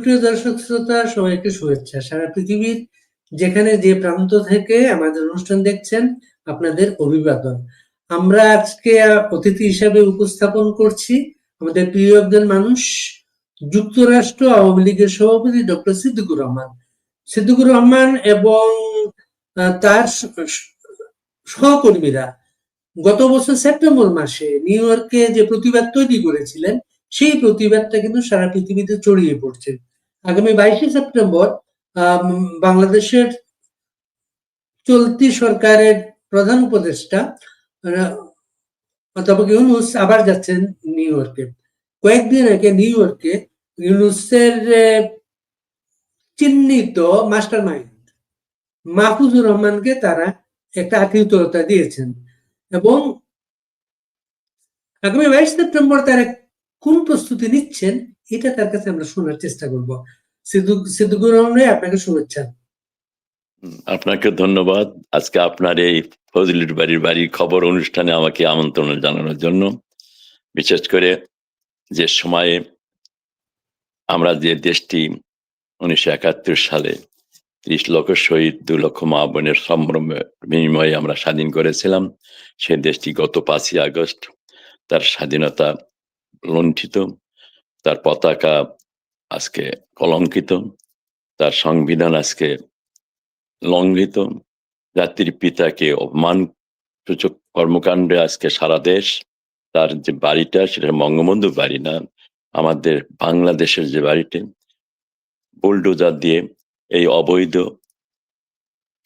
সুপ্রিয় দর্শক শ্রোতা, সবাইকে শুভেচ্ছা। সারা পৃথিবীর যেখানে যে প্রান্ত থেকে আমাদের অনুষ্ঠান দেখছেন, আপনাদের অভিবাদন। আমরা আজকে অতিথি হিসাবে উপস্থাপন করছি আমাদের প্রিয় একজন মানুষ, যুক্তরাষ্ট্র আওয়ামী লীগের সভাপতি ডক্টর সিদ্দিকুর রহমান। সিদ্দিকুর রহমান এবং তার সহকর্মীরা গত বছর সেপ্টেম্বর মাসে নিউ ইয়র্কে যে প্রতিবাদ তৈরি করেছিলেন, সেই প্রতিবাদটা কিন্তু সারা পৃথিবীতে ছড়িয়ে পড়ছে। আগামী বাইশে সেপ্টেম্বর বাংলাদেশের চলতি সরকারের প্রধান উপদেষ্টা অধ্যাপক ইউনুস আবার যাচ্ছেন নিউ ইয়র্কে। কয়েকদিন আগে নিউ ইয়র্কে ইউনুসের চিহ্নিত মাস্টার মাইন্ড মাহফুজুর রহমানকে তারা একটা আতিথ্যতা দিয়েছেন এবং আগামী বাইশ সেপ্টেম্বর তারা কোন প্রস্তুতি নিচ্ছেন, এটা তার কাছে আমরা শোনার চেষ্টা করব। সিদ্ধু সিদ্ধুগুর রহমান আপনাকে শুভেচ্ছা। আপনাকে ধন্যবাদ। আজকে আপনার এই ফজলির বাড়ির বাড়ির খবর অনুষ্ঠানে আমাকে আমন্ত্রণ জানানোর জন্য। বিশেষ করে যে সময়ে আমরা যে দেশটি উনিশশো একাত্তর সালে ত্রিশ লক্ষ শহীদ, দু লক্ষ মা বোনের সম্ভ্রম বিনিময়ে আমরা স্বাধীন করেছিলাম, সে দেশটি গত পাঁচই আগস্ট তার স্বাধীনতা লুণ্ঠিত, তার পতাকা আজকে কলঙ্কিত, তার সংবিধান আজকে লঙ্ঘিত, জাতির পিতাকে অপমান, সূচক কর্মকাণ্ডে আজকে সারা দেশ, তার যে বাড়িটা সেটা বঙ্গবন্ধু বাড়ি না, আমাদের বাংলাদেশের যে বাড়িটি, বুলডোজার দিয়ে এই অবৈধ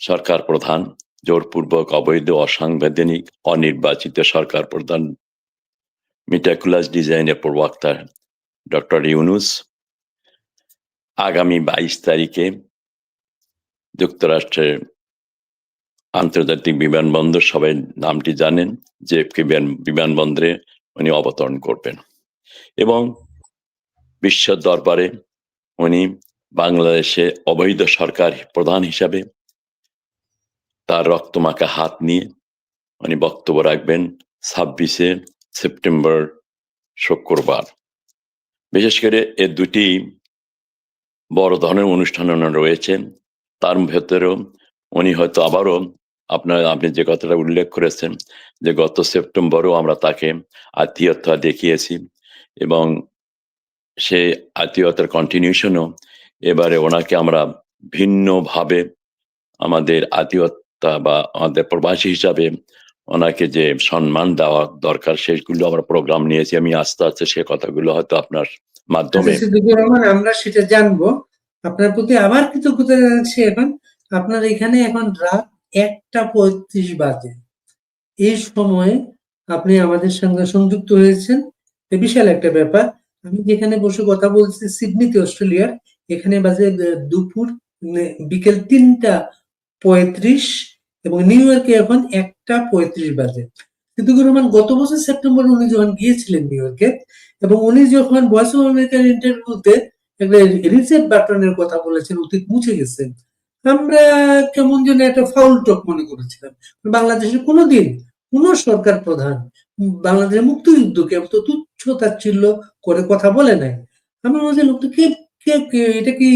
সরকার প্রধান, জোরপূর্বক অবৈধ, অসাংবিধানিক, অনির্বাচিত সরকার প্রধান মিটাকুলাস ডিজাইনের প্রবক্তা ডক্টর ইউনুস আগামী বাইশ তারিখে যুক্তরাষ্ট্রের আন্তর্জাতিক বিমানবন্দর, সবাই নামটি জানেন যে বিমানবন্দরে উনি অবতরণ করবেন। এবং বিশ্ব দরবারে উনি বাংলাদেশে অবৈধ সরকার প্রধান হিসাবে তার রক্তমাখা হাত নিয়ে উনি বক্তব্য রাখবেন ছাব্বিশে সেপ্টেম্বর শুক্রবার। বিশেষ করে এ দুটি বড় ধরনের অনুষ্ঠান রয়েছে তার ভেতরেও উনি হয়তো আবারও আপনার, আপনি যে কথাটা উল্লেখ করেছেন যে গত সেপ্টেম্বরও আমরা তাকে আত্মীয়তা দেখিয়েছি এবং সেই আত্মীয়তার কন্টিনিউশনও এবারে ওনাকে আমরা ভিন্নভাবে আমাদের আত্মীয়তা বা আমাদের প্রবাসী হিসাবে ওনাকে যে সম্মান দেওয়া দরকার, সেগুলো আমরা প্রোগ্রাম নিয়েছি। আমি আস্তে আস্তে সে কথাগুলো হয়তো আপনার মাধ্যমে। আচ্ছা, আমরা সেটা জানব। আপনার প্রতি আবার কৃতজ্ঞতা জানাচ্ছি এখন। আপনার এখানে এখন রাত একটা পঁয়ত্রিশ বাজে। এই সময়ে আপনি আমাদের সঙ্গে সংযুক্ত হয়েছেন। বিশাল একটা ব্যাপার। আমি যেখানে বসে কথা বলছি সিডনিতে অস্ট্রেলিয়ার এখানে বাজে দুপুর বিকেল তিনটা পঁয়ত্রিশ এবং নিউ ইয়র্কে এখন একটা পঁয়ত্রিশ বাজে। সিদ্দিকুর রহমান গত বছর সেপ্টেম্বর উনি যখন গিয়েছিলেন নিউ ইয়র্কে, এবং উনি যখন ভয়েস অফ আমেরিকার ইন্টারভিউতে একটা রিসেট বাটনের কথা বলেছেন অতীত মুছে গেছেন, আমরা কেমন যেন একটা ফাউল টক মনে করেছিলাম। বাংলাদেশে কোনোদিন কোন সরকার প্রধান বাংলাদেশের মুক্তিযুদ্ধকে এত তুচ্ছ তাচ্ছিল্য করে কথা বলে নাই। আমার মনে হয় লোকটা কে কে কে, এটা কি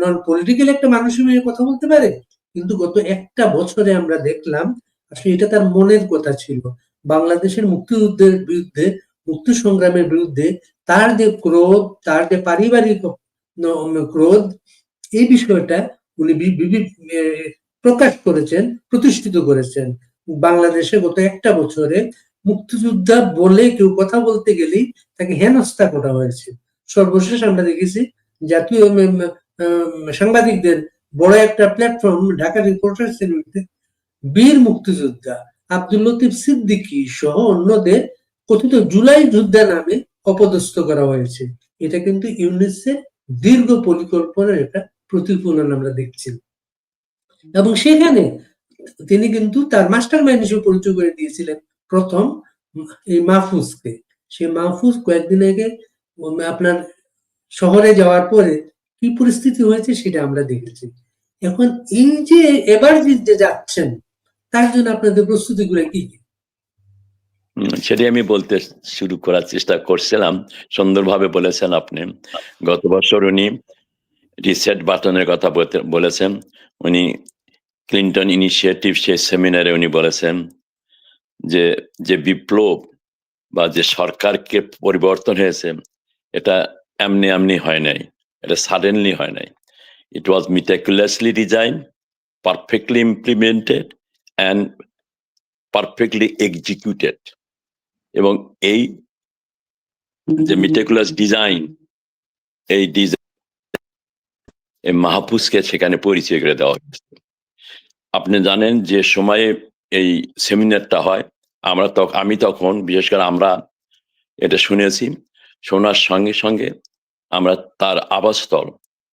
নন পলিটিক্যাল একটা মানুষের মেয়ে কথা বলতে পারে? কিন্তু গত একটা বছরে আমরা দেখলাম আসলে এটা তার মনের কথা ছিল। বাংলাদেশের মুক্তিযুদ্ধের বিরুদ্ধে মুক্তি সংগ্রামের বিরুদ্ধে তার যে ক্রোধ, তার যে পারিবারিক ক্রোধ, এই বিষয়টা উনি প্রকাশ করেছেন, প্রতিষ্ঠিত করেছেন। বাংলাদেশে গত একটা বছরে মুক্তিযোদ্ধা বলে কেউ কথা বলতে গেলেই তাকে হেনস্থা করা হয়েছে। সর্বশেষ আমরা দেখেছি জাতীয় সাংবাদিকদের বড় একটা প্ল্যাটফর্ম ঢাকা রিপোর্টার্স বীর মুক্তিযোদ্ধা আব্দুল লতিফ সিদ্দিকী সহ অন্যদের কথিত জুলাই যোদ্ধা নামে অপদস্থ করা হয়েছে। এটা কিন্তু ইউনিসেফ দীর্ঘ পরিকল্পনার একটা প্রতিফলন আমরা দেখছি। এবং সেখানে তিনি কিন্তু তার মাস্টার মাইন্ড হিসেবে পরিচয় করে দিয়েছিলেন প্রথম এই মাহফুজকে। সে মাহফুজ কয়েকদিন আগে আপনার শহরে যাওয়ার পরে কি পরিস্থিতি হয়েছে সেটা আমরা দেখেছি। এখন এই যে এবার যে যাচ্ছেন তার জন্য আপনাদের প্রস্তুতিগুলো কি কি? সেটাই আমি বলতে শুরু করার চেষ্টা করছিলাম। সুন্দরভাবে বলেছেন আপনি। গত বছর উনি রিসেট বাটনের কথা বলেছেন। উনি ক্লিন্টন ইনিশিয়েটিভ সেই সেমিনারে উনি বলেছেন যে যে বিপ্লব বা যে সরকারকে পরিবর্তন হয়েছে, এটা এমনি এমনি হয় নাই। এটা সাডেনলি হয় নাই। It was meticulously design perfectly implemented and perfectly executed এবং এই যে মিটিকুলাস ডিজাইন এই ডিজাইন মাহফুজকে সেখানে পরিচয় করে দেওয়া হয়েছে। আপনি জানেন যে সময়ে এই সেমিনারটা হয় আমরা তখন আমি তখন বিশেষ করে আমরা এটা শুনেছি শোনার সঙ্গে সঙ্গে আমরা তার আবাসস্থল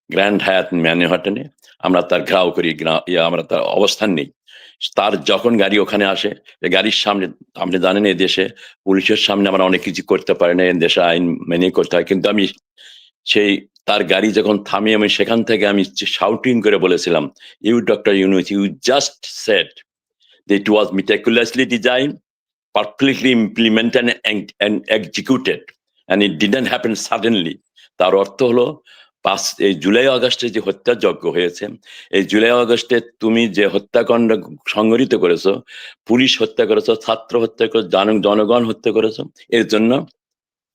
গ্র্যান্ড হায়াত ম্যানহাটনে আমরা তার ঘ্রাও করি ইয়ে, আমরা তার অবস্থান নেই। তার যখন গাড়ি ওখানে আসে গাড়ির সামনে আপনি জানেন এই দেশে পুলিশের সামনে আমরা অনেক কিছু করতে পারি না এই দেশে আইন মেনে করতে হয়। কিন্তু আমি সেই তার গাড়ি যখন থামি আমি সেখান থেকে আমি শাউটিং করে বলেছিলাম you doctor Yunus you just set it was designed perfectly implemented and, and executed and it didn't happen suddenly. তার অর্থ হলো পাঁচ এই জুলাই আগস্টে যে হত্যাযজ্ঞ হয়েছে এই জুলাই আগস্টে তুমি যে হত্যাকাণ্ড সংগঠিত করেছ পুলিশ হত্যা করেছ ছাত্র হত্যা করেছ জন- জনগণ হত্যা করেছ এর জন্য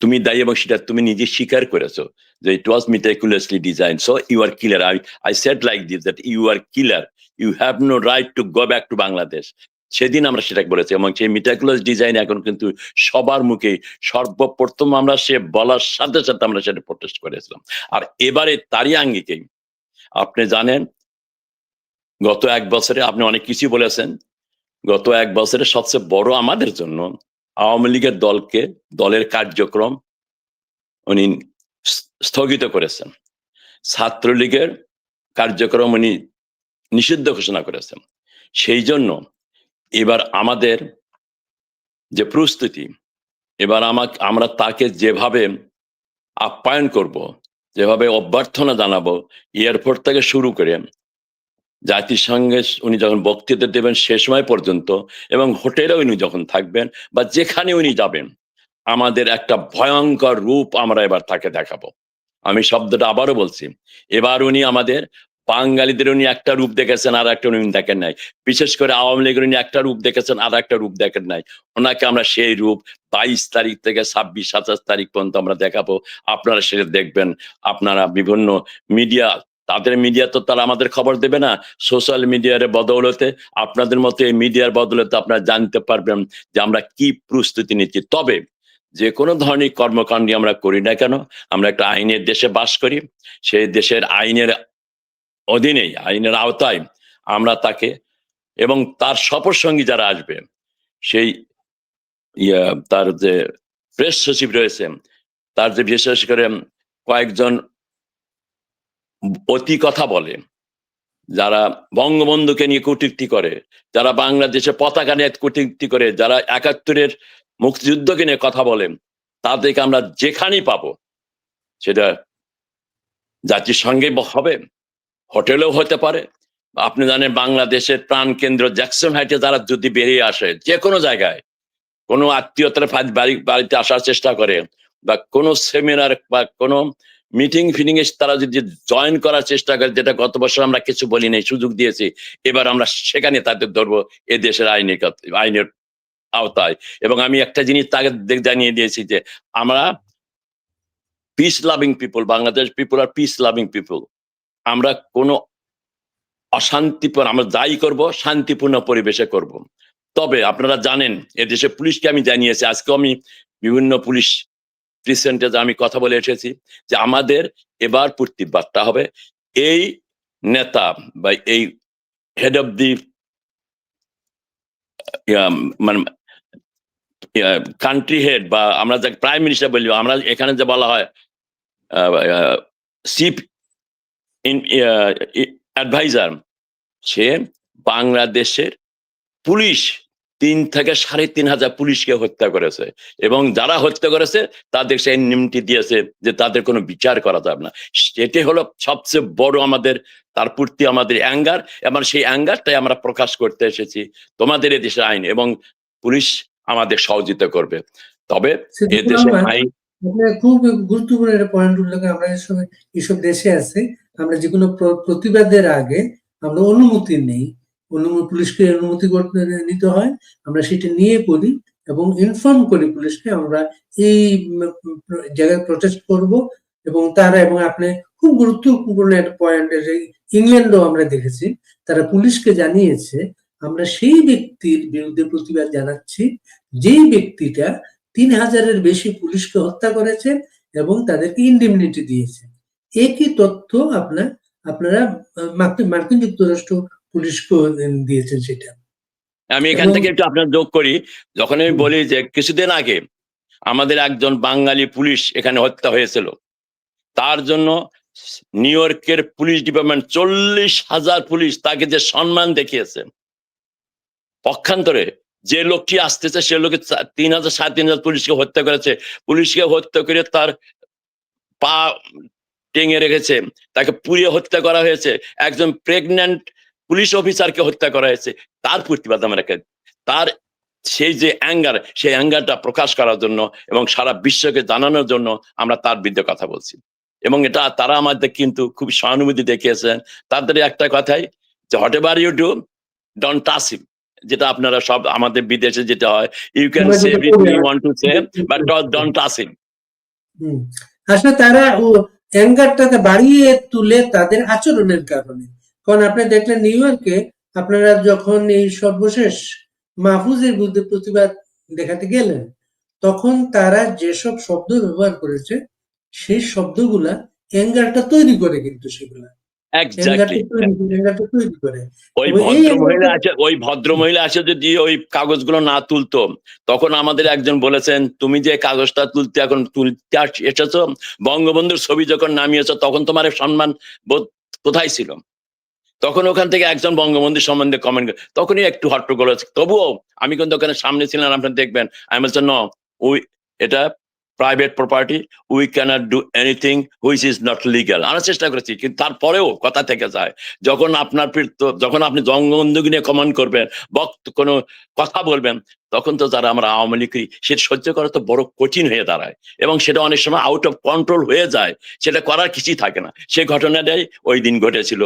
তুমি দায়ী এবং সেটা তুমি নিজে স্বীকার করেছ যে it was meticulously designed. So you are killer. I, I said like this that you are killer. You have no right to go back to Bangladesh সেদিন আমরা সেটা বলেছি এবং সেই মিটাকুলাস ডিজাইন এখন কিন্তু সবার মুখে সর্বপ্রথম আমরা সে বলার সাথে সাথে আমরা সেটা প্রটেস্ট করেছিলাম। আর এবারে তারই আঙ্গিকে আপনি জানেন, গত এক বছরে আপনি অনেক কিছু বলেছেন, গত এক বছরে সবচেয়ে বড় আমাদের জন্য আওয়ামী লীগের দলকে, দলের কার্যক্রম উনি স্থগিত করেছেন। ছাত্রলীগের কার্যক্রম উনি নিষিদ্ধ ঘোষণা করেছেন। সেই জন্য এবার আমাদের যে প্রস্তুতি, এবার আমাকে, আমরা তাকে যেভাবে আপ্যায়ন করব, যেভাবে অভ্যর্থনা জানাব এয়ারপোর্ট থেকে শুরু করে জাতিসংঘে উনি যখন বক্তৃতা দেবেন সে সময় পর্যন্ত এবং হোটেলে উনি যখন থাকবেন বা যেখানে উনি যাবেন, আমাদের একটা ভয়ঙ্কর রূপ আমরা এবার তাকে দেখাবো। আমি শব্দটা আবারও বলছি, এবার উনি আমাদের বাঙালিদের উনি একটা রূপ দেখেছেন, আর একটা উনি দেখেন নাই। বিশেষ করে আওয়ামী লীগের উনি একটা রূপ দেখেছেন, আর একটা রূপ দেখেন নাই। ওনাকে আমরা সেই রূপ বাইশ তারিখ থেকে ছাব্বিশ, সাতাশ তারিখ পর্যন্ত আমরা দেখাবো। আপনারা সেটা দেখবেন। আপনারা বিভিন্ন মিডিয়া, তাদের মিডিয়া তো তারা আমাদের খবর দেবে না। সোশ্যাল মিডিয়ার বদৌলতে আপনাদের মতো এই মিডিয়ার বদৌলতে আপনারা জানতে পারবেন যে আমরা কি প্রস্তুতি নিচ্ছি। তবে যে কোনো ধরনের কর্মকাণ্ডই আমরা করি না কেন, আমরা একটা আইনের দেশে বাস করি। সেই দেশের আইনের অধীনেই, আইনের আওতায় আমরা তাকে এবং তার সফর সঙ্গী যারা আসবে, সেই তার যে প্রেস সচিব রয়েছে, তার যে বিশেষ করে কয়েকজন অতি কথা বলে, যারা বঙ্গবন্ধুকে নিয়ে কটূক্তি করে, যারা বাংলাদেশে পতাকা নিয়ে কটূক্তি করে, যারা একাত্তরের মুক্তিযুদ্ধকে নিয়ে কথা বলেন তাদেরকে আমরা যেখানেই পাবো, সেটা জাতিসংঘে হবে। হোটেলেও হতে পারে। আপনি জানেন বাংলাদেশের প্রাণ কেন্দ্র জ্যাকসন হাইটে যারা যদি বেরিয়ে আসে, যে কোনো জায়গায় কোনো আত্মীয়তার বাড়ি বাড়িতে আসার চেষ্টা করে বা কোনো সেমিনার বা কোনো মিটিং ফিটিং এ তারা যদি জয়েন করার চেষ্টা করে, যেটা গত বছর আমরা কিছু বলি নাই, সুযোগ দিয়েছি, এবার আমরা সেখানে তাদের ধরবো এ দেশের আইনের আইনের আওতায়। এবং আমি একটা জিনিস তাকে জানিয়ে দিয়েছি যে আমরা peace loving people Bangladesh people আর পিস লাভিং পিপল আমরা কোনো অশান্তিপূর্ণ, আমরা যাই করব, শান্তিপূর্ণ পরিবেশে করব। তবে আপনারা জানেন, এদেশে পুলিশকে আমি জানিয়েছি আজকে আমি বিভিন্ন পুলিশ প্রিসেন্টে আমি কথা বলে এসেছি যে আমাদের এবার প্রতিবাদটা হবে। এই নেতা বা এই হেড অফ দি মানে কান্ট্রি হেড বা আমরা যাকে প্রাইম মিনিস্টার বলি, আমরা এখানে যে বলা হয় চিফ অ্যাডভাইজার সে বাংলাদেশের পুলিশ তিন থেকে সাড়ে তিন হাজার পুলিশকে হত্যা করেছে এবং যারা হত্যা করেছে তাদের সে নিমটি দিয়েছে যে তাদের কোনো বিচার করা যাবে না। সেটি হলো সবচেয়ে বড় আমাদের তার প্রতি আমাদের অ্যাঙ্গার এবং সেই অ্যাঙ্গারটাই আমরা প্রকাশ করতে এসেছি তোমাদের এদেশের আইন এবং পুলিশ আমাদের সহযোগিতা করবে। তবে সিদ্দিকুর এদেশে আইন খুব গুরুত্বপূর্ণ একটা পয়েন্ট উল্লেখ আমরা এসব এইসব দেশে আছে আমরা যে কোনো প্র- প্রতিবাদের আগে আমরা অনুমতি নেই। অনুমতি পুলিশকে অনুমতি নিতে হয়। আমরা সেটা নিয়ে করি এবং ইনফর্ম করি পুলিশকে আমরা এই জায়গায় প্রটেস্ট করব এবং তারা এবং আপনি খুব গুরুত্বপূর্ণ একটা পয়েন্ট ইংল্যান্ডও আমরা দেখেছি, তারা পুলিশকে জানিয়েছে, আমরা সেই ব্যক্তির বিরুদ্ধে প্রতিবাদ জানাচ্ছি, যেই ব্যক্তিটা তিন হাজারের বেশি পুলিশকে হত্যা করেছে এবং তাদেরকে ইন্ডিমনিটি দিয়েছে। একই তথ্য আপনার? আপনারা মার্কিন যুক্তরাষ্ট্র পুলিশকে দিয়েছেন সেটা। আমি এখান থেকে একটু আপনার যোগ করি। যখন আমি বলি যে কিছুদিন আগে আমাদের একজন বাঙালি পুলিশ এখানে হত্যা হয়েছিল। তার জন্য নিউ ইয়র্কের পুলিশ ডিপার্টমেন্ট চল্লিশ হাজার পুলিশ তাকে যে সম্মান দেখিয়েছে পক্ষান্তরে যে লোকটি আসতেছে সে লোকে তিন হাজার সাড়ে তিন হাজার পুলিশকে হত্যা করেছে। পুলিশকে হত্যা করে তার পা টেঙে রেখেছে। তাকে পুড়িয়ে হত্যা করা হয়েছে। একজন প্রেগন্যান্ট পুলিশ অফিসারকে হত্যা করা হয়েছে। তার প্রতিবাদ আমরা তার সেই যে অ্যাঙ্গার সেই অ্যাঙ্গারটা প্রকাশ করার জন্য এবং সারা বিশ্বকে জানানোর জন্য আমরা তার বিরুদ্ধে কথা বলছি। এবং এটা তারা আমাদের কিন্তু খুব সহানুভূতি দেখিয়েছেন। তাদের একটা কথাই যে whatever you do don't touch him যেটা আপনারা সব আমাদের বিদেশে যেটা হয় you can say everything you want to say but don't touch him. আসলে তারা অ্যাঙ্গারটাকে বাড়িয়ে তুলে তাদের আচরণের কারণে। কারণ আপনি দেখলেন নিউ ইয়র্কে আপনারা যখন এই সর্বশেষ মাহফুজের বিরুদ্ধে প্রতিবাদ দেখাতে গেলেন, তখন তারা যেসব শব্দ ব্যবহার করেছে, সেই শব্দগুলা অ্যাঙ্গারটা তৈরি করে কিন্তু সেগুলা। ওই ভদ্র মহিলা আছে ওই ভদ্র মহিলা আছে যদি ওই কাগজগুলো না তুলতো তখন আমাদের একজন বলেছেন তুমি যে কাগজটা তুলতে এখন তুলতে এসেছ বঙ্গবন্ধুর ছবি যখন নামিয়েছো তখন তোমার সম্মান বোধ কোথায় ছিল? তখন ওখান থেকে একজন বঙ্গবন্ধু সম্বন্ধে কমেন্ট তখনই একটু হট্টগোল তবুও আমি কিন্তু ওখানে সামনে ছিলাম আপনারা দেখবেন। আমি বলছি ন ওই এটা private property we cannot do anything which is not legal আমরা চেষ্টা করেছি, কিন্তু তারপরেও কথা থেকে যায়, যখন আপনার যখন আপনি জঙ্গবন্ধুকে নিয়ে কমেন্ট করবেন, বক্ত, কোনো কথা বলবেন, তখন তো যারা আমরা আওয়ামী লীগ সেটা সহ্য করা তো বড় কঠিন হয়ে দাঁড়ায়। এবং সেটা অনেক সময় আউট অফ কন্ট্রোল হয়ে যায়, সেটা করার কিছুই থাকে না। সেই ঘটনাটাই ওই দিন ঘটেছিল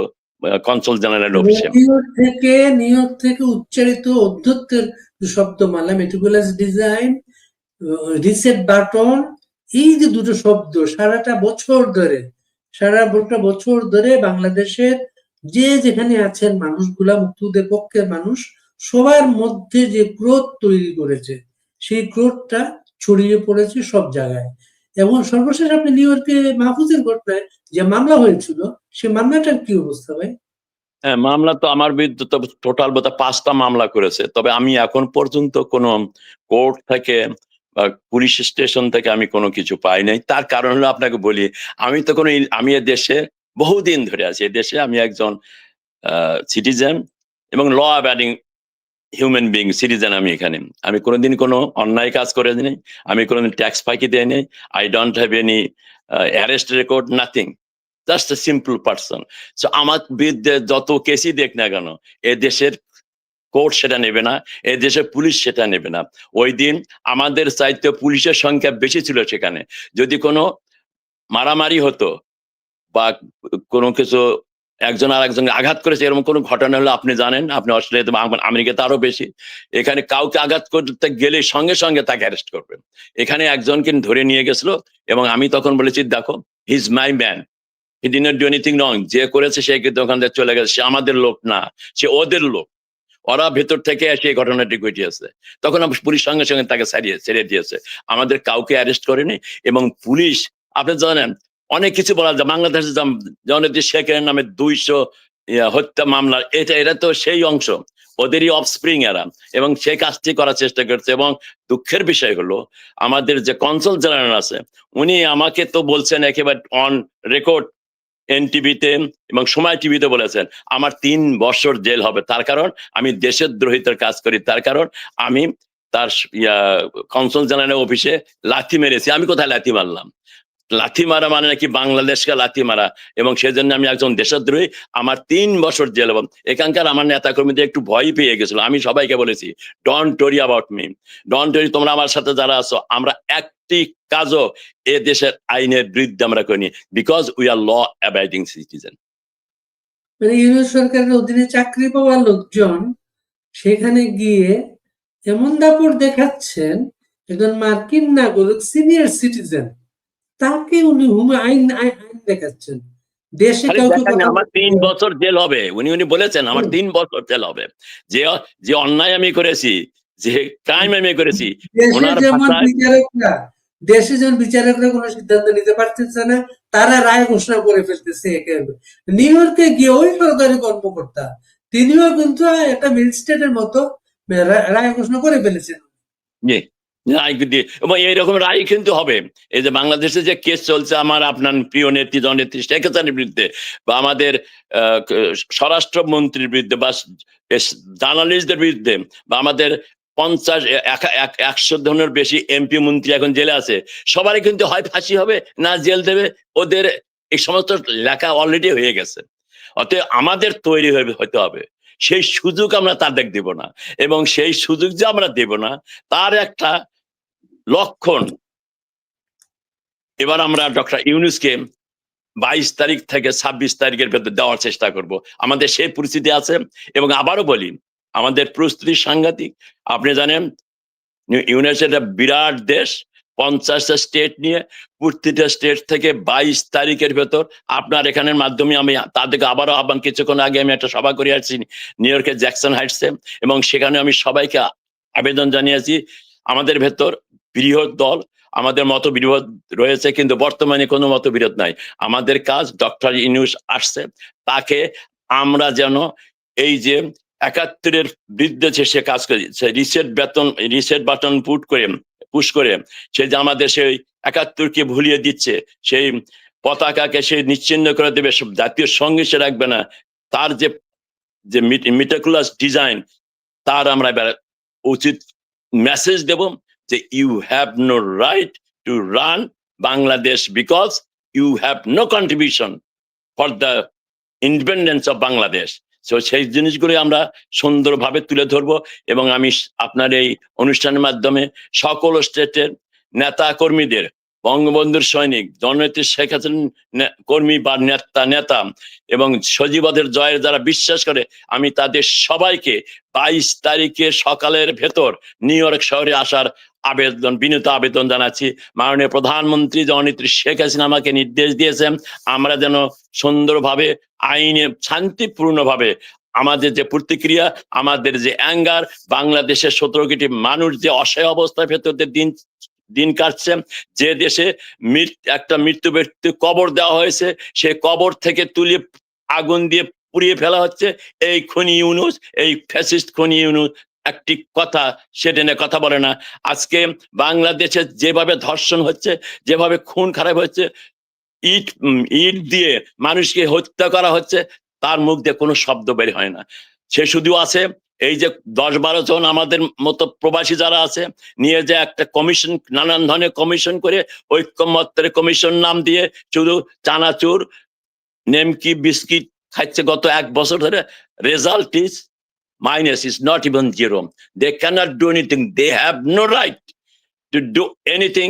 কনসুল জেনারেল অফিসে থেকে ইয়র্ক থেকে উচ্চারিত অধ্যত্বের শব্দমালা মেটিকুলাস ডিজাইন রিসেট বাটন এই যে দুটো শব্দ, সারাটা বছর ধরে, সারা গোটা বছর ধরে বাংলাদেশের যে যেখানে আছেন মানুষগুলা, মুক্তিযুদ্ধের পক্ষের মানুষ, সবার মধ্যে যে ক্রোধ তৈরি করেছে, সেই ক্রোধটা ছড়িয়ে পড়েছে সব জায়গায়। এবং সর্বশেষ আপনি নিউ ইয়র্কে মাহফুজের ঘটনায় যে মামলা হয়েছিল, সে মামলাটার কি অবস্থা ভাই? হ্যাঁ মামলা তো আমার বিরুদ্ধে টোটাল বোধ পাঁচটা মামলা করেছে। তবে আমি এখন পর্যন্ত কোনো কোর্ট থেকে পুলিশ স্টেশন থেকে আমি কোনো কিছু পাই নাই। তার কারণ হলো আপনাকে বলি, আমি তো কোনো আমি এ দেশে বহুদিন ধরে আছি। এ দেশে আমি একজন সিটিজেন এবং law abiding human being citizen আমি এখানে। আমি কোনোদিন কোনো অন্যায় কাজ করে নেই। আমি কোনোদিন ট্যাক্স ফাঁকি দেয় নেই। I don't have any arrest record nothing just a simple person so আমার বিরুদ্ধে যত কেসই দেখ না কেন, এ দেশের কোর্ট সেটা নেবে না এ দেশের পুলিশ সেটা নেবে না। ওই দিন আমাদের চাইতে পুলিশের সংখ্যা বেশি ছিল সেখানে। যদি কোনো মারামারি হতো বা কোনো কিছু একজন আর একজনকে আঘাত করেছে, এরকম কোনো ঘটনা হলে আপনি জানেন, আপনি অস্ট্রেলিয়াতে আমেরিকাতে আরও বেশি। এখানে কাউকে আঘাত করতে গেলে সঙ্গে সঙ্গে তাকে অ্যারেস্ট করবে এখানে একজনকে ধরে নিয়ে গেছিল এবং আমি তখন বলেছি, দেখো he's my man he did not do anything wrong যে করেছে সে কিন্তু ওখান থেকে চলে গেছে, সে আমাদের লোক না, সে ওদের লোক। ওরা ভেতর থেকে এসে এই ঘটনাটি ঘটিয়েছে। তখন পুলিশ সঙ্গে সঙ্গে তাকে ছাড়িয়ে, ছেড়ে দিয়েছে। আমাদের কাউকে অ্যারেস্ট করেনি এবং পুলিশ, আপনি জানেন, অনেক কিছু বলা যায়। বাংলাদেশে এই শেখের নামে দুইশো হত্যা মামলা এটা এটা তো সেই অংশ। ওদেরই অফস্প্রিং এরা। এবং সেই কাজটি করার চেষ্টা করছে এবং দুঃখের বিষয় হলো, আমাদের যে কনসল জেনারেল আছে, উনি আমাকে তো বলছেন একেবারে অন রেকর্ড এনটিভিতে এবং সময় টিভিতে বলেছেন, আমার তিন বছর জেল হবে। তার কারণ, আমি দেশের দ্রোহিতার কাজ করি। তার কারণ, আমি তার কনসল জেনারেল অফিসে লাথি মেরেছি। আমি কোথায় লাথি মারলাম? লাথি মারা মানে নাকি বাংলাদেশকে লাথি মারা? এবং সেজন্য আমি একজন দেশদ্রোহী, আমার তিন বছর জেল এবং এখানকার আমার নেতা কর্মীদের একটু ভয় পেয়ে গেছিল। আমি সবাইকে বলেছি ডন টরি অ্যাবাউট মি ডন টরি তোমরা আমার সাথে যারা আছো, আমরা একটি কাজও এ দেশের আইনের বিরুদ্ধে আমরা করিনি। Because we are law abiding citizen মানে ইউনিয়ন সরকারের অধীনে চাকরি পাওয়া লোকজন সেখানে গিয়ে এমন দাপট দেখাচ্ছেন, একজন মার্কিন নাগরিক সিনিয়র সিটিজেন তাকে উনি হুম আইন দেখাচ্ছেন। দেশে আমার তিন বছর জেল হবে। উনি উনি বলেছেন আমার তিন বছর জেল হবে। যে যে অন্যায় আমি করেছি যে ক্রাইম আমি করেছি ওনার দেশে যেমন বিচারকরা কোনো সিদ্ধান্ত নিতে পারতেছে না তারা রায় ঘোষণা করে ফেলতেছে নিউ ইয়র্কে গিয়ে ওই সরকারি কর্মকর্তা তিনিও কিন্তু একটা ম্যাজিস্ট্রেটের মতো রায় ঘোষণা করে ফেলেছেন। এইরকম রায় কিন্তু হবে। এই যে বাংলাদেশে যে কেস চলছে, আমার আপনার প্রিয় নেত্রী জনেত্রী শেখ হাসিনার বিরুদ্ধে বা আমাদের স্বরাষ্ট্রমন্ত্রীর বিরুদ্ধে বা জার্নালিস্টদের বিরুদ্ধে বা আমাদের পঞ্চাশ এক- এক- একশো ধরনের বেশি এমপি মন্ত্রী এখন জেলে আছে, সবারই কিন্তু হয় ফাঁসি হবে না জেল দেবে, ওদের এই সমস্ত লেখা অলরেডি হয়ে গেছে। অতএব আমাদের তৈরি হতে হবে। সেই সুযোগ আমরা তাদের দেব না। এবং সেই সুযোগ যে আমরা দেব না, তার একটা লক্ষণ। এবার আমরা ডক্টর ইউনুসকে বাইশ তারিখ থেকে ছাব্বিশ তারিখের ভেতর দেওয়ার চেষ্টা করব। আমাদের সেই পরিস্থিতি আছে এবং আবারও বলি, আমাদের প্রস্তুতি সাংঘাতিক। আপনি জানেন একটা বিরাট দেশ, পঞ্চাশটা স্টেট নিয়ে প্রতিটা স্টেট থেকে বাইশ তারিখের ভেতর আপনার এখানের মাধ্যমে আমি তাদেরকে আবারও আহ্বান, কিছুক্ষণ আগে আমি একটা সভা করে আসছি নিউ ইয়র্কের জ্যাকসন হাইটসে এবং সেখানে আমি সবাইকে আবেদন জানিয়েছি। আমাদের ভেতর বৃহৎ দল, আমাদের মতবিরোধ রয়েছে, কিন্তু বর্তমানে কোনো মতবিরোধ নাই। আমাদের কাজ ডক্টর ইনুস আসছে, তাকে আমরা যেন এই যে একাত্তরের বিরুদ্ধে যে সে কাজ করে, সে রিসেট বেতন রিসেট বাটন পুট করে পুশ করে, সে যে আমাদের সেই একাত্তরকে ভুলিয়ে দিচ্ছে, সেই পতাকাকে সে নিশ্চিন্ন করে দেবে জাতীয় সঙ্গে সে রাখবে না, তার যে যে মিটাকুলাস ডিজাইন তার আমরা উচিত মেসেজ দেব। যে you have no right to run Bangladesh because you have no contribution for the independence of Bangladesh তো সেই জিনিসগুলি আমরা সুন্দরভাবে তুলে ধরবো এবং আমি আপনার এই অনুষ্ঠানের মাধ্যমে সকল স্টেটের নেতা কর্মীদের বঙ্গবন্ধুর সৈনিক, জননেত্রী শেখ হাসিনা কর্মী বা নেতা নেতা এবং সজীবদের জয়ের যারা বিশ্বাস করে, আমি তাদের সবাইকে বাইশ তারিখে সকালের ভেতর নিউ ইয়র্ক শহরে আসার আবেদন, বিনীত আবেদন জানাচ্ছি। মাননীয় প্রধানমন্ত্রী জননেত্রী শেখ হাসিনা আমাকে নির্দেশ দিয়েছেন, আমরা যেন সুন্দরভাবে, আইনে শান্তিপূর্ণভাবে আমাদের যে প্রতিক্রিয়া, আমাদের যে অ্যাঙ্গার, বাংলাদেশের সতেরো কোটি মানুষ যে অসহায় অবস্থার ভেতর দিন দিন কাটছে, যে দেশে একটা মৃত্যু ব্যক্তি কবর দেওয়া হয়েছে, সে কবর থেকে তুলে আগুন দিয়ে পুড়িয়ে ফেলা হচ্ছে। এই খনি ইউনুস, এই ফ্যাসিস্ট খনি ইউনুস একটি কথা সেটা নিয়ে কথা বলে না। আজকে বাংলাদেশে যেভাবে ধর্ষণ হচ্ছে, যেভাবে খুন খারাপ হচ্ছে, ইট ইট দিয়ে মানুষকে হত্যা করা হচ্ছে, তার মুখ দিয়ে কোনো শব্দ বের হয় না। সে শুধু আছে, এই যে দশ বারো জন আমাদের মতো প্রবাসী যারা আছে, নিয়ে যে একটা কমিশন, নানান ধরনের কমিশন করে ঐক্যমত্যের কমিশন নাম দিয়ে শুধু চানাচুর, নেমকি বিস্কিট খাচ্ছে গত এক বছর ধরে, result is minus is not even zero they cannot do anything they have no right to do anything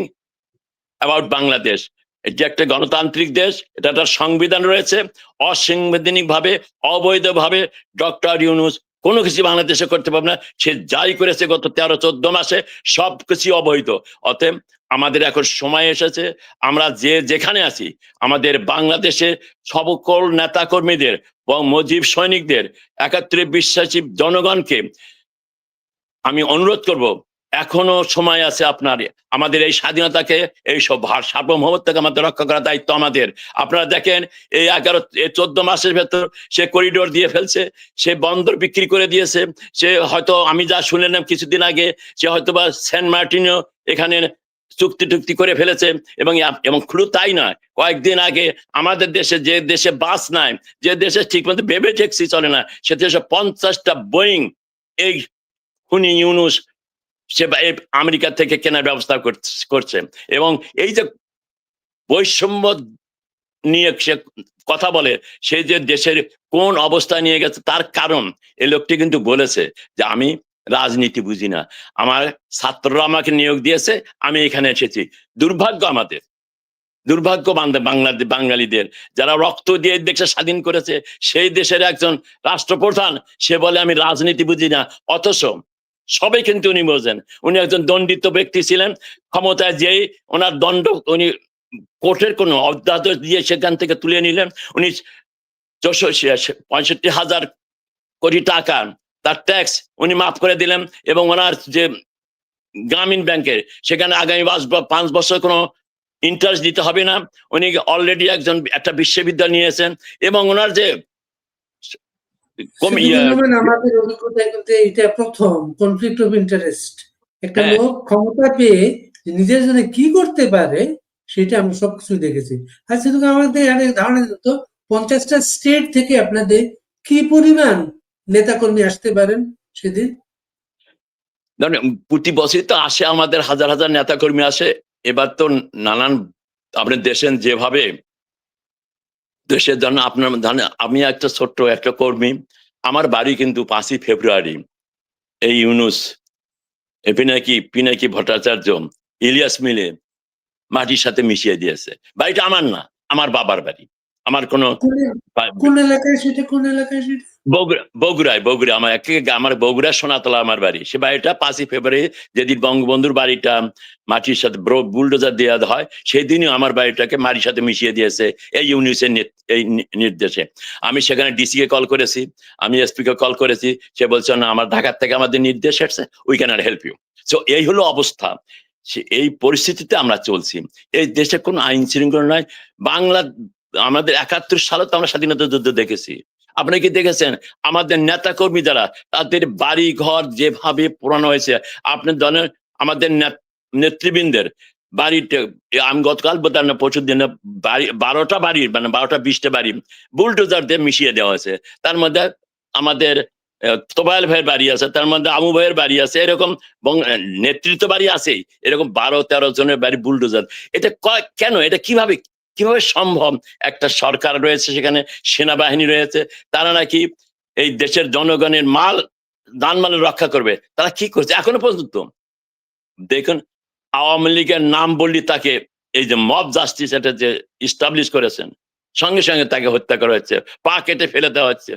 about Bangladesh এটি একটা গণতান্ত্রিক দেশ, এটা একটা সংবিধান রয়েছে। অসাংবিধানিক ভাবে অবৈধভাবে ডক্টর ইউনুস কোনো কিছু বাংলাদেশে করতে পারবে না। সে যাই করেছে গত তেরো, চোদ্দ মাসে সব কিছু অবৈধ। অতএব আমাদের এখন সময় এসেছে। আমরা যে যেখানে আছি, আমাদের বাংলাদেশে সকল নেতা কর্মীদের এবং মজিব সৈনিকদের একাত্তরে বিশ্বাসী জনগণকে আমি অনুরোধ করব, এখনও সময় আছে আপনার, আমাদের এই স্বাধীনতাকে, এই সব সার্বভৌমত্বকে আমাদের রক্ষা করার দায়িত্ব আমাদের। আপনারা দেখেন, এই এগারো চোদ্দ মাসের ভেতর সে করিডোর দিয়ে ফেলছে, সে বন্দর বিক্রি করে দিয়েছে, সে হয়তো, আমি যা শুনলাম কিছুদিন আগে, সে হয়তো বা সেন্ট মার্টিনও এখানে চুক্তি টুক্তি করে ফেলেছে এবং এবং শুধু তাই নয়, কয়েকদিন আগে আমাদের দেশে যে দেশে বাস নাই, যে দেশে ঠিক মতো বেবে ট্যাক্সি চলে না, সে দেশে পঞ্চাশটা বোয়িং এই খুনি ইউনুস সে আমেরিকা থেকে কেনার ব্যবস্থা করছে এবং এই যে বৈষম্য নিয়ে সে কথা বলে, সে যে দেশের কোন অবস্থা নিয়ে গেছে, তার কারণ এই লোকটি কিন্তু বলেছে যে আমি রাজনীতি বুঝি না। আমার ছাত্ররা আমাকে নিয়োগ দিয়েছে, আমি এখানে এসেছি। দুর্ভাগ্য আমাদের। দুর্ভাগ্য বাংলাদেশ বাঙালিদের। যারা রক্ত দিয়ে দেশে স্বাধীন করেছে, সেই দেশের একজন রাষ্ট্রপ্রধান, সে বলে, আমি রাজনীতি বুঝি না। অথচ সবাই কিন্তু উনি বোঝেন। উনি একজন দণ্ডিত ব্যক্তি ছিলেন। ক্ষমতায় যেই ওনার দণ্ড উনি কোর্টের কোন অধ্যাদেশ দিয়ে সেখান থেকে তুলে নিলেন। উনি পঁয়ষট্টি হাজার কোটি টাকা তার ট্যাক্স উনি মাফ করে দিলেন এবং ওনার যে গ্রামীণ ব্যাংকের সেখানে আগামী পাঁচ পাঁচ বছর কোনো ইন্টারেস্ট দিতে হবে না। উনি অলরেডি একজন একটা বিশ্ববিদ্যালয় নিয়েছেন এবং ওনার যে আমাদের অভিজ্ঞতায় কিন্তু এটা প্রথম কনফ্লিক্ট অফ ইন্টারেস্ট একটা হ্যাঁ। লোক ক্ষমতা পেয়ে নিজের জন্য কি করতে পারে সেটা আমরা সবকিছু দেখেছি। আচ্ছা আমাদের ধারণা দিত পঞ্চাশটা স্টেট থেকে আপনাদের কি পরিমাণ নেতাকর্মী আসতে পারেন সেদিন? প্রতি বছরই তো আসে, আমাদের হাজার হাজার নেতা কর্মী আসে। এবার তো নানান, আপনি দেশের যেভাবে, দেশের জন্য আপনার আমি একটা ছোট্ট একটা কর্মী, আমার বাড়ি কিন্তু পাঁচই ফেব্রুয়ারি, এই ইউনুস পিনাকি পিনাকি ভট্টাচার্য, ইলিয়াস মিলে মাটির সাথে মিশিয়ে দিয়েছে। বাড়িটা আমার না, আমার বাবার বাড়ি। আমার কোনো কোন- বা- কোন এলাকায় সেটা কোন এলাকায় সেটা? বগুড়া বগুড়ায় বগুড়া। আমার আমার বগুড়া সোনাতলা আমার বাড়ি। সে বাড়িটা পাঁচই ফেব্রুয়ারি যেদিন বঙ্গবন্ধুর বাড়িটা মাটির সাথে বুলডোজার দেওয়া হয় সেই দিনই আমার বাড়িটাকে মাটির সাথে মিশিয়ে দিয়েছে এই ইউনিসের এই নির্দেশে। আমি সেখানে ডিসি কে কল করেছি আমি এসপি কে কল করেছি। সে বলছে না আমার ঢাকার থেকে আমাদের নির্দেশ এসছে we can help you so এই হলো অবস্থা। এই পরিস্থিতিতে আমরা চলছি। এই দেশে কোনো আইন শৃঙ্খলা নয়। বাংলা আমাদের একাত্তর সালে তো আমরা স্বাধীনতা যুদ্ধ দেখেছি। আপনি কি দেখেছেন? আমাদের নেতা কর্মী যারা, তাদের বাড়ি ঘর যেভাবে পুরানো হয়েছে, আপনি জানেন আমাদের নেত- নেতৃবৃন্দের বাড়িতে আমি গতকাল বোধহয় না প্রচুর দিনে বাড়ি বারোটা বাড়ির মানে বারোটা বিশটা বাড়ি বুলডোজার দিয়ে মিশিয়ে দেওয়া হয়েছে। তার মধ্যে আমাদের তোবায়েল ভাইয়ের বাড়ি আছে, তার মধ্যে আমু ভাইয়ের বাড়ি আছে, এরকম নেতৃত্ব বাড়ি আছেই। এরকম বারো তেরো জনের বাড়ি বুলডোজার। এটা কেন? এটা কীভাবে কীভাবে সম্ভব একটা সরকার রয়েছে, সেখানে সেনাবাহিনী রয়েছে, তারা নাকি এই দেশের জনগণের মাল দানমাল রক্ষা করবে, তারা কি করছে? এখনও পর্যন্ত দেখুন, আওয়ামী লীগের নাম বললি তাকে, এই যে মব জাস্টিস এটা যে ইস্টাবলিশ করেছেন, সঙ্গে সঙ্গে তাকে হত্যা করা হচ্ছে, পা কেটে ফেলে দেওয়া হচ্ছে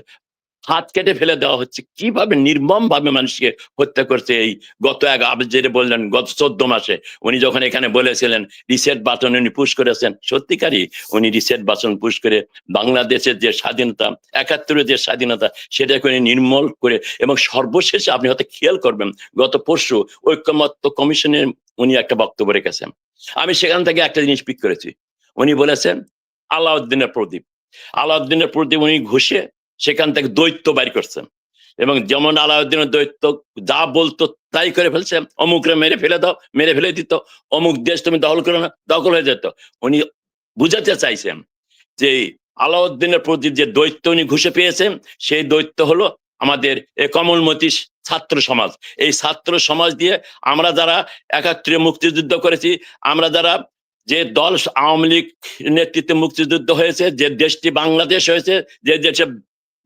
হাত কেটে ফেলে দেওয়া হচ্ছে। কীভাবে নির্মম ভাবে মানুষকে হত্যা করছে এই গত এক আপনি যেটা বললেন, গত চোদ্দ মাসে। উনি যখন এখানে বলেছিলেন রিসেট বাটন উনি পুশ করেছেন। সত্যিকারই উনি রিসেট বাটন পুশ করে বাংলাদেশের যে স্বাধীনতা, একাত্তরের যে স্বাধীনতা, সেটাকে উনি নির্মল করে এবং সর্বশেষে আপনি হয়তো খেয়াল করবেন, গত পরশু ঐক্যমত্য কমিশনের উনি একটা বক্তব্য রেখেছেন। আমি সেখান থেকে একটা জিনিস পিক করেছি। উনি বলেছেন, আলাউদ্দিনের প্রদীপ। আলাউদ্দিনের প্রদীপ উনি ঘুষে সেখান থেকে দৈত্য বাইর করছেন এবং যেমন আলাউদ্দিনের দৈত্য যা বলতো তাই করে ফেলছে। অমুকরে মেরে ফেলে দাও, মেরে ফেলে দিত। অমুক দেশ তুমি দখল করে না, দখল হয়ে যেত। উনি বুঝাতে চাইছেন যে আলাউদ্দিনের প্রতি যে দৈত্য উনি ঘুষে পেয়েছেন সেই দৈত্য হলো আমাদের এ কমলমতি ছাত্র সমাজ। এই ছাত্র সমাজ দিয়ে আমরা যারা একাত্তরে মুক্তিযুদ্ধ করেছি, আমরা যারা যে দল আওয়ামী লীগ নেতৃত্বে মুক্তিযুদ্ধ হয়েছে, যে দেশটি বাংলাদেশ হয়েছে, যে দেশে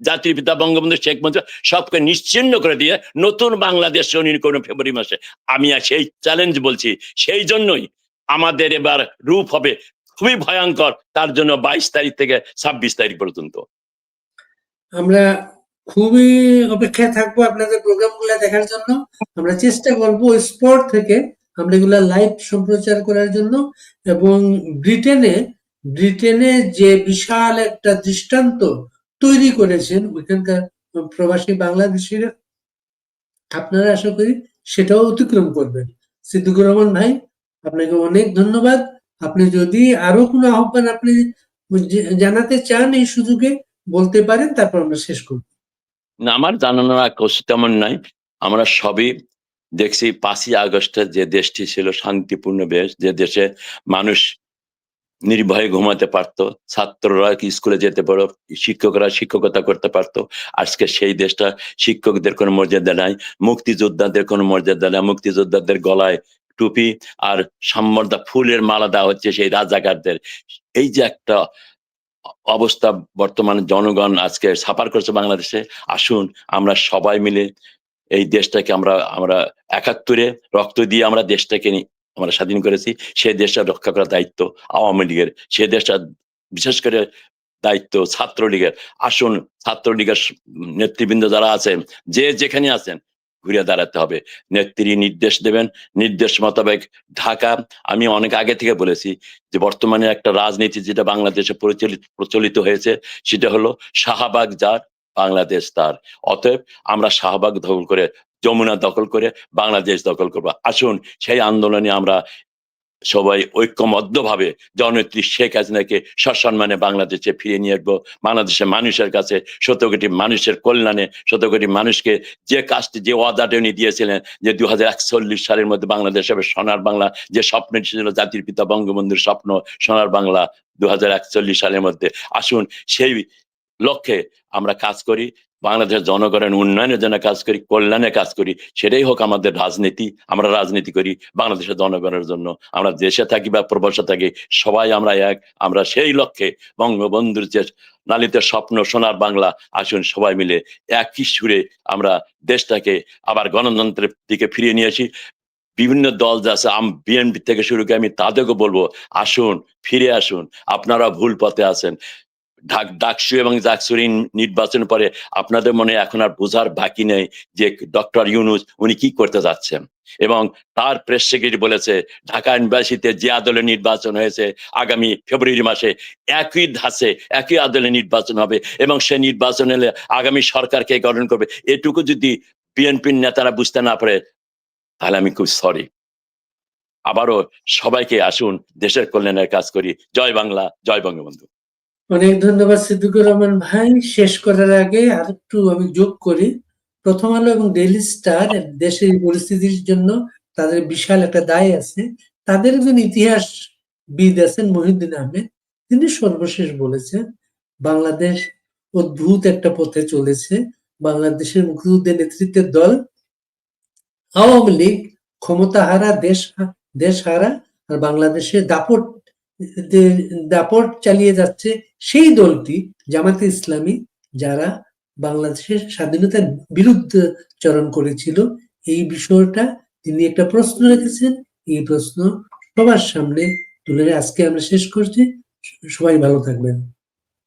জাতির পিতা, বঙ্গবন্ধু শেখ মুজিব, সবকে নিশ্চিন্ন করে দিয়ে নতুন বাংলাদেশ উনি করুন ফেব্রুয়ারি মাসে। আমি সেই চ্যালেঞ্জ বলছি, সেই জন্যই আমাদের এবার রূপ হবে খুবই ভয়ঙ্কর, তার জন্য বাইশ তারিখ থেকে ছাব্বিশ তারিখ পর্যন্ত। আমরা খুবই অপেক্ষায় থাকব আপনাদের প্রোগ্রাম প্রোগ্রামগুলো দেখার জন্য। আমরা চেষ্টা করব স্পট থেকে আমরা এগুলা লাইভ সম্প্রচার করার জন্য এবং ব্রিটেনে ব্রিটেনে যে বিশাল একটা দৃষ্টান্ত তৈরি করেছেন ওইখানকার প্রবাসী বাংলাদেশিরা। আপনারা আশা করি সেটাও অতিক্রম করবেন। সিদ্দিকুর রহমান ভাই, আপনাকে অনেক ধন্যবাদ। আপনি যদি আরও কোনো আহ্বান আপনি জানাতে চান এই সুযোগে, বলতে পারেন, তারপর আমরা শেষ করব। না, আমার জানানোর কিছু তেমন নাই। আমরা সবই দেখছি পাঁচই আগস্টের যে দেশটি ছিল শান্তিপূর্ণ দেশ, যে দেশে মানুষ নির্ভয়ে ঘুমাতে পারতো, ছাত্ররা স্কুলে যেতে পারো, শিক্ষকরা শিক্ষকতা করতে পারতো। আজকে সেই দেশটা শিক্ষকদের কোনো মর্যাদা নাই, মুক্তিযোদ্ধাদের কোনো মর্যাদা নাই, মুক্তিযোদ্ধাদের গলায় টুপি আর সম্বর্ধা ফুলের মালা দেওয়া হচ্ছে সেই রাজাকারদের। এই যে একটা অবস্থা বর্তমানে জনগণ আজকে সাফার করছে বাংলাদেশে, আসুন আমরা সবাই মিলে এই দেশটাকে আমরা আমরা একাত্তরে রক্ত দিয়ে আমরা দেশটাকে নি- আমরা স্বাধীন করেছি সেই দেশটা রক্ষা করার দায়িত্ব আওয়ামী লীগের, সে দেশটা বিশেষ করে দায়িত্ব ছাত্রলীগের। আসুন ছাত্রলীগের নেতৃবৃন্দ যারা আছেন, যে যেখানে আছেন, ঘুরে দাঁড়াতে হবে। নেত্রী নির্দেশ দেবেন, নির্দেশ মোতাবেক ঢাকা, আমি অনেক আগে থেকে বলেছি যে বর্তমানে একটা রাজনীতি যেটা বাংলাদেশে প্রচলিত প্রচলিত হয়েছে, সেটা হলো শাহবাগ যার, বাংলাদেশ তার। অতএব আমরা শাহবাগ দখল করে যমুনা দখল করে বাংলাদেশ দখল করব। আসুন, সেই আন্দোলনে আমরা সবাই ঐক্যবদ্ধভাবে জননেত্রী শেখ হাসিনাকে সসম্মানে বাংলাদেশে ফিরিয়ে নিয়ে আসব। বাংলাদেশের মানুষের কাছে শত কোটি মানুষের কল্যাণে, শত কোটি মানুষকে যে কাজটি, যে ওয়াদাটা উনি দিয়েছিলেন যে দু হাজার একচল্লিশ সালের মধ্যে বাংলাদেশ হবে সোনার বাংলা, যে স্বপ্ন ছিল জাতির পিতা বঙ্গবন্ধুর স্বপ্ন সোনার বাংলা দু হাজার একচল্লিশ সালের মধ্যে। আসুন, সেই লক্ষ্যে আমরা কাজ করি। বাংলাদেশের জনগণের উন্নয়নের জন্য কাজ করি, কল্যাণে কাজ করি, সেটাই হোক আমাদের রাজনীতি, আমরা রাজনীতি করি বাংলাদেশের জনগণের জন্য। আমরা দেশে থাকি বা প্রবাসে থাকি, সবাই আমরা এক, আমরা সেই লক্ষ্যে বঙ্গবন্ধুর যে নালিত স্বপ্ন, সোনার বাংলা, আসুন সবাই মিলে একই সুরে আমরা দেশটাকে আবার গণতন্ত্রের দিকে ফিরিয়ে নিয়ে আসি। বিভিন্ন দল যা আছে, আম, বিএনপি থেকে শুরু করে আমি তাদেরকে বলব, আসুন, ফিরে আসুন আপনারা ভুল পথে আছেন। ডাকসু এবং জাকসুরি নির্বাচন পরে আপনাদের মনে এখন আর বোঝার বাকি নেই যে ডক্টর ইউনুস উনি কি করতে যাচ্ছেন। এবং তার প্রেস সেক্রেটারি বলেছে, ঢাকা ইউনিভার্সিটিতে যে আদলে নির্বাচন হয়েছে আগামী ফেব্রুয়ারি মাসে একই ধাঁচে একই আদলে নির্বাচন হবে এবং সে নির্বাচন এলে আগামী সরকারকে গঠন করবে এটুকু যদি বিএনপির নেতারা বুঝতে না পারে, তাহলে আমি খুব সরি আবারও সবাইকে আসুন, দেশের কল্যাণের কাজ করি। জয় বাংলা, জয় বঙ্গবন্ধু। অনেক ধন্যবাদ সিদ্দিকুর রহমান ভাই। শেষ করার আগে আর একটু আমি যোগ করি। প্রথম আলো এবং ডেইলি স্টার দেশের পরিস্থিতির জন্য তাদের বিশাল একটা দায় আছে। তাদের একজন ইতিহাস বিদ আছেন মহিউদ্দিন আহমেদ। তিনি সর্বশেষ বলেছেন, বাংলাদেশ অদ্ভুত একটা পথে চলেছে। বাংলাদেশের মুক্তিযুদ্ধের নেতৃত্বের দল আওয়ামী লীগ ক্ষমতাহারা, দেশ দেশ হারা আর বাংলাদেশে দাপট দাপট চালিয়ে যাচ্ছে সেই দলটি জামাতে ইসলামী যারা বাংলাদেশের স্বাধীনতার বিরুদ্ধে চরণ করেছিল, এই বিষয়টা তিনি একটা প্রশ্ন রেখেছেন। এই প্রশ্ন সবার সামনে তুলে আজকে আমরা শেষ করছি। সবাই ভালো থাকবেন।